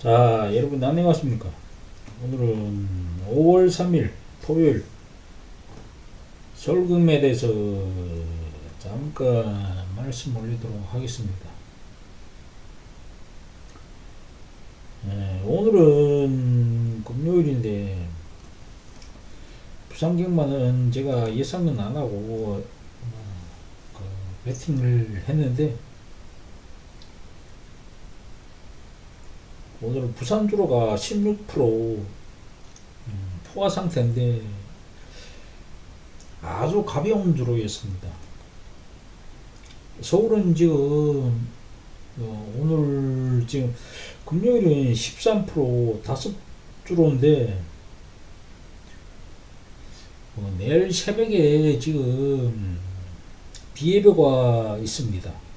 자, 여러분 안녕하십니까? 오늘은 5월 3일 토요일 설금에 대해서 잠깐 말씀 올리도록 하겠습니다. 예, 오늘은 금요일인데 부산 경마는 제가 예상은 안 하고 어, 그 배팅을 했는데 오늘은 부산 주로가 16% 음, 포화 상태인데 아주 가벼운 주로였습니다. 서울은 지금 어, 오늘 지금 금요일은 13% 다섯 주로인데 어, 내일 새벽에 지금 비 예보가 있습니다.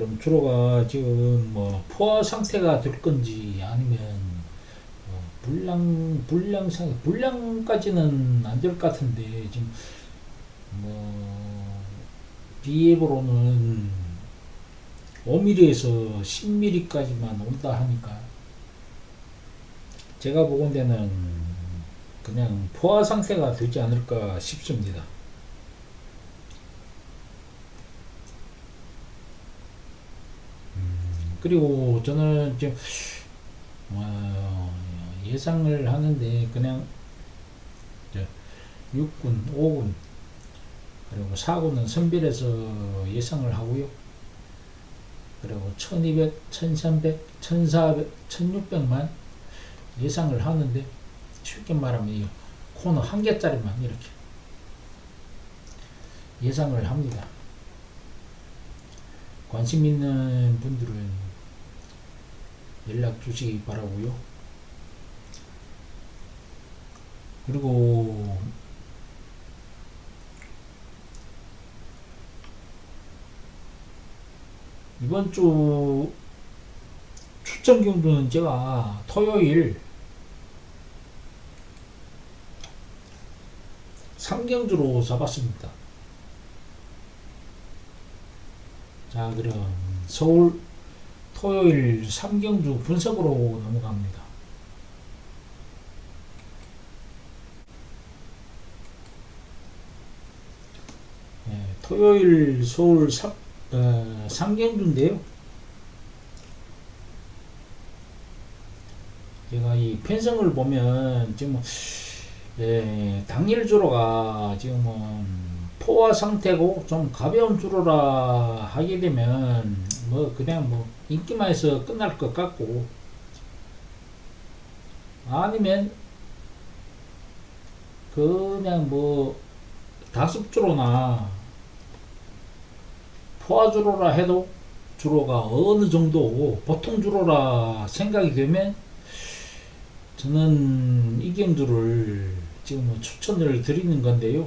그럼 주로가 지금 뭐 포화 상태가 될 건지 아니면 어, 불량 불량 상 불량까지는 안 될 것 같은데 지금 뭐 비예보로는 5mm에서 10mm까지만 온다 하니까 제가 보건대는 그냥 포화 상태가 되지 않을까 싶습니다. 그리고 저는 지금 어, 예상을 하는데 그냥 6군, 5군 그리고 4군은 선별해서 예상을 하고요. 그리고 1200, 1300, 1400, 1600만 예상을 하는데 쉽게 말하면 이 코너 한 개짜리만 이렇게 예상을 합니다. 관심 있는 분들은 연락 주시기 바라고요. 그리고 이번 주 추천 경주는 제가 토요일 삼경주로 잡았습니다. 자, 그럼 서울 토요일 삼경주 분석으로 넘어갑니다. 네, 토요일 서울 삼, 어, 삼경주인데요. 제가 이 편성을 보면 지금 예, 당일 주로가 지금은 포화 상태고 좀 가벼운 주로라 하게 되면 뭐 그냥 뭐 인기만 해서 끝날 것 같고 아니면 그냥 뭐 다섯 주로나 포화 주로라 해도 주로가 어느 정도 보통 주로라 생각이 되면 저는 이 경주를 지금 뭐 추천을 드리는 건데요.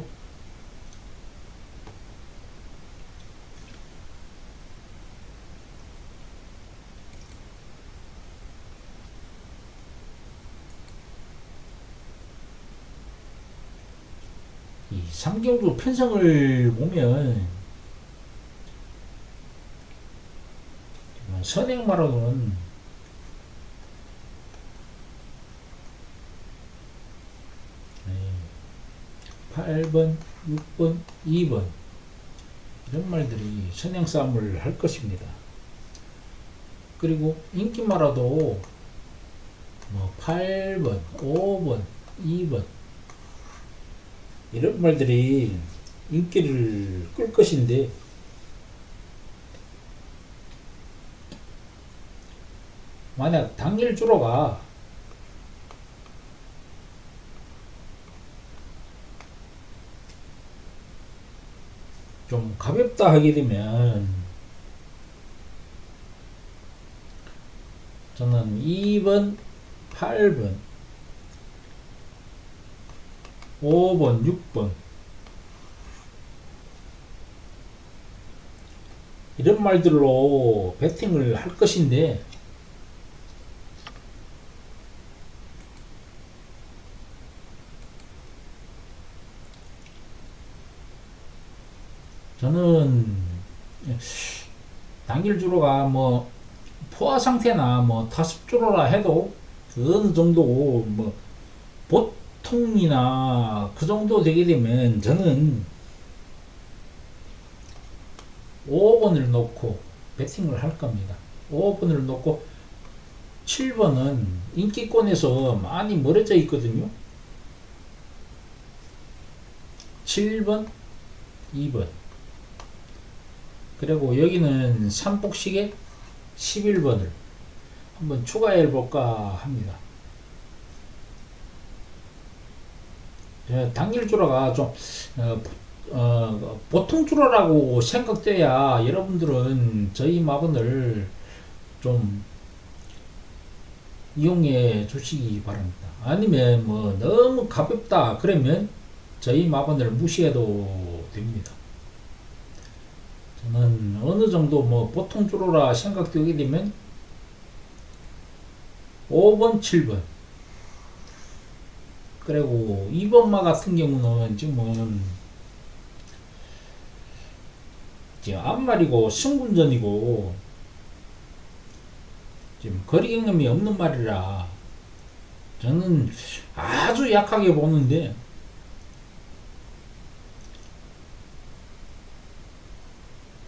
이 삼경주 편성을 보면 선행마로는 8번, 6번, 2번 이런 말들이 선행 싸움을 할 것입니다. 그리고 인기마라도 뭐 8번, 5번, 2번 이런 말들이 인기를 끌 것인데 만약 당일 주로가 좀 가볍다 하게 되면 저는 2번, 8번, 5번, 6번. 이런 말들로 배팅을 할 것인데 저는 당길 주로가 뭐 포화 상태나 뭐 타습 주로라 해도 그 어느 정도 뭐 보 통이나 그 정도 되게 되면 저는 5번을 놓고 배팅을 할 겁니다. 5번을 놓고 7번은 인기권에서 많이 멀어져 있거든요. 7번, 2번. 그리고 여기는 삼복식에 11번을 한번 추가해 볼까 합니다. 예, 당일 주로가 좀 어, 어, 보통 주로라고 생각돼야 여러분들은 저희 마번을 좀 이용해 주시기 바랍니다. 아니면 뭐 너무 가볍다 그러면 저희 마번을 무시해도 됩니다. 저는 어느 정도 뭐 보통 주로라 생각되게 되면 5번, 7번 그리고 2번마 같은 경우는 지금은 지금 앞말이고 승군전이고 지금 거리 경험이 없는 말이라 저는 아주 약하게 보는데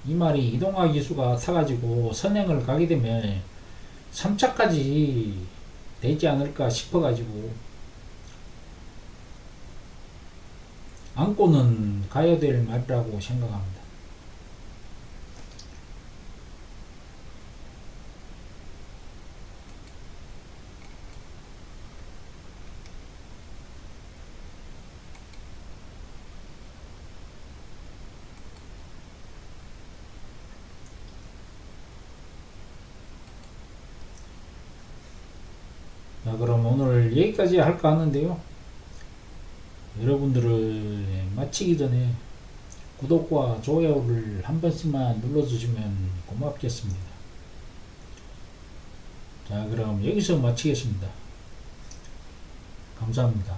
이 말이 이동화 기수가 타가지고 선행을 가게 되면 3차까지 되지 않을까 싶어가지고 안고는 가야 될 말이라고 생각합니다. 자, 그럼 오늘 여기까지 할까 하는데요. 여러분들을 마치기 전에 구독과 좋아요를 한 번씩만 눌러주시면 고맙겠습니다. 자, 그럼 여기서 마치겠습니다. 감사합니다.